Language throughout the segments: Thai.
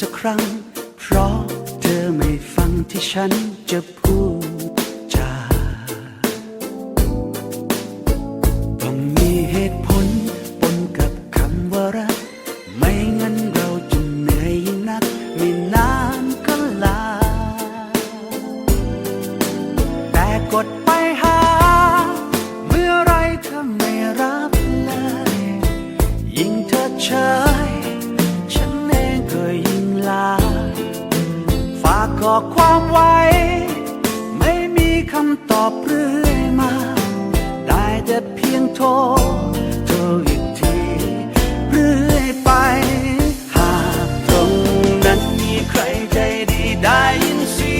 สักครั้ง เพราะเธอไม่ฟังที่ฉันจะพูดจาต้องมีเหตุผลปนกับคำว่ารัก ไม่งั้นเราจะเหนื่อยนัก ไม่นานก็ลา แต่กด กข้อความไว้ ไม่มีคำตอบเรื่อยมา ได้แต่เพียงโทรโทรอีกทีเรื่อยไป หากตรงนั้นมีใครใจดีได้ยินเสี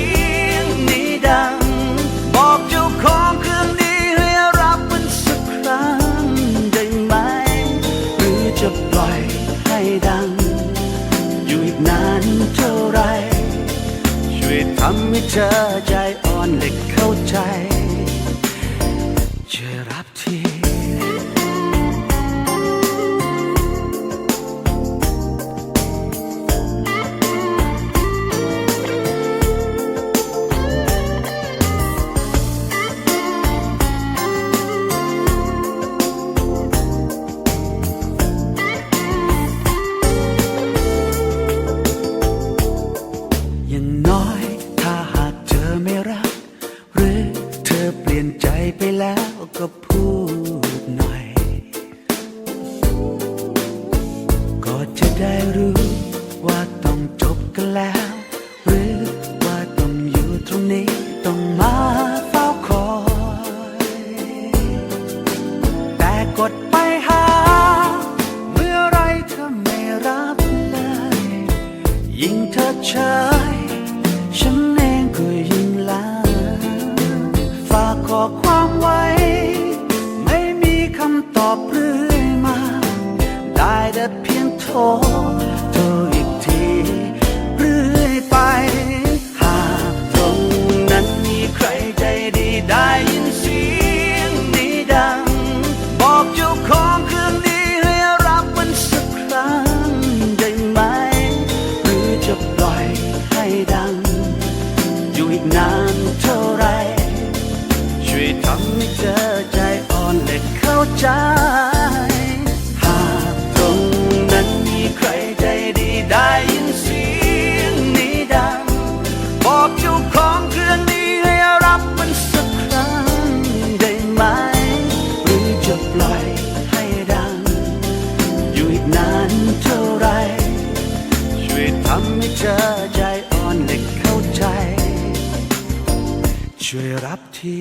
ยงนี้ดัง บอกเจ้าของเครื่องนี้ให้รับมันสักครั้งได้ไหม หรือจะปล่อยให้ดัง อยู่อีกนานเท่าไรช่ วยทำให้เธอใจอ่อนและเข้าใจ ปลี่ยนใจไปแล้วก็พูดหน่อย ก็จะได้รู้ว่าต้องจบกันแล้ว หรือว่าต้องอยู่ตรงนี้ต้องมา ได้แต่เพียงโทรโทรอีกทีเรื่อยไป หากตรงนั้นมีใครใจดีได้ยินเสียงนี้ดัง บอกเจ้าของเครื่องนี้ให้รับมันสักครั้งได้ไหม หรือจะปล่อยให้ดัง อยู่อีกนานเท่าไร ช่วยทำให้เธอใจอ่อนและเข้าใจ ทำให้เธอใจอ่อนและเข้าใจ ช่วยรับที